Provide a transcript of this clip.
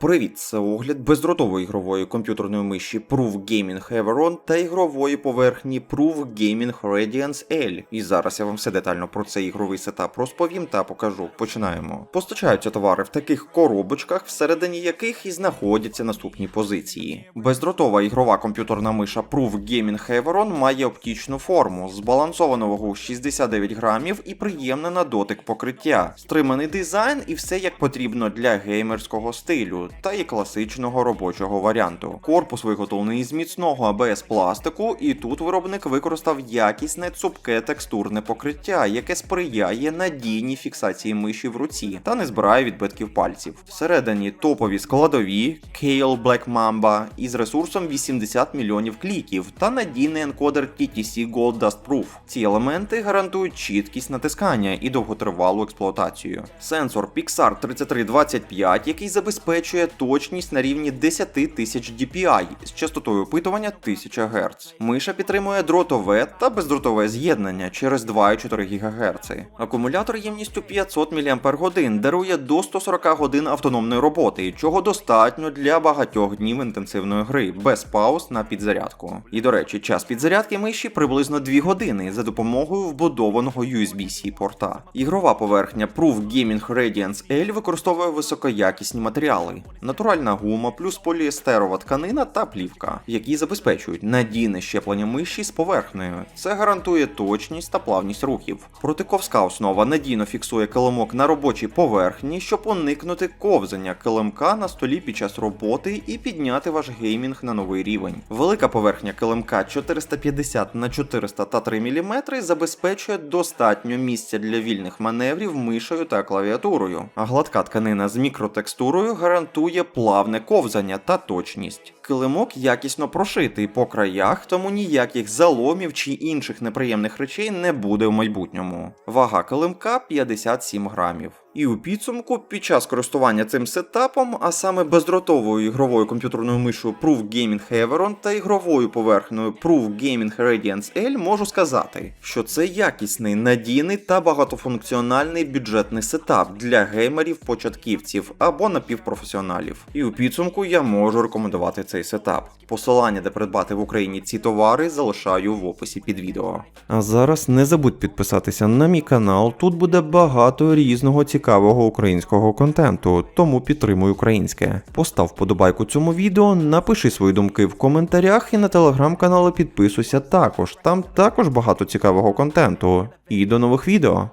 Привіт, це огляд бездротової ігрової комп'ютерної миші Proof Gaming Heveron та ігрової поверхні Proof Gaming Radiance L. І зараз я вам все детально про цей ігровий сетап розповім та покажу. Починаємо. Постачаються товари в таких коробочках, всередині яких і знаходяться наступні позиції. Бездротова ігрова комп'ютерна миша Proof Gaming Heveron має оптичну форму, збалансовану вагу 69 грамів і приємне на дотик покриття, стриманий дизайн і все як потрібно для геймерського стилю та і класичного робочого варіанту. Корпус виготовлений з міцного АБС пластику, і тут виробник використав якісне цупке текстурне покриття, яке сприяє надійній фіксації миші в руці та не збирає відбитків пальців. Всередині топові складові Kale Black Mamba із ресурсом 80 мільйонів кліків та надійний енкодер TTC Gold Dust Proof. Ці елементи гарантують чіткість натискання і довготривалу експлуатацію. Сенсор Pixar 3325, який забезпечує точність на рівні 10 тисяч DPI з частотою опитування 1000 Гц. Миша підтримує дротове та бездротове з'єднання через 2,4 ГГц. Акумулятор ємністю 500 мАч дарує до 140 годин автономної роботи, чого достатньо для багатьох днів інтенсивної гри без пауз на підзарядку. І до речі, час підзарядки миші приблизно 2 години за допомогою вбудованого USB-C порта. Ігрова поверхня Proof Gaming Radiance L використовує високоякісні матеріали, натуральна гума плюс поліестерова тканина та плівка, які забезпечують надійне щеплення миші з поверхнею. Це гарантує точність та плавність рухів. Протиковська основа надійно фіксує килимок на робочій поверхні, щоб уникнути ковзання килимка на столі під час роботи і підняти ваш геймінг на новий рівень. Велика поверхня килимка 450 на 403 мм забезпечує достатньо місця для вільних маневрів мишею та клавіатурою. А гладка тканина з мікротекстурою гарантує плавне ковзання та точність. Килимок якісно прошитий по краях, тому ніяких заломів чи інших неприємних речей не буде в майбутньому. Вага килимка 57 грамів. І у підсумку, під час користування цим сетапом, а саме бездротовою ігровою комп'ютерною мишою Proof Gaming Heveron та ігровою поверхнею Proof Gaming Radiance L, можу сказати, що це якісний, надійний та багатофункціональний бюджетний сетап для геймерів-початківців або напівпрофесіоналів. І у підсумку я можу рекомендувати цей сетап. Посилання, де придбати в Україні ці товари, залишаю в описі під відео. А зараз не забудь підписатися на мій канал. Тут буде багато різного цікавого українського контенту, тому підтримуй українське. Постав вподобайку цьому відео, напиши свої думки в коментарях і на телеграм-канали підписуйся також. Там також багато цікавого контенту. І до нових відео.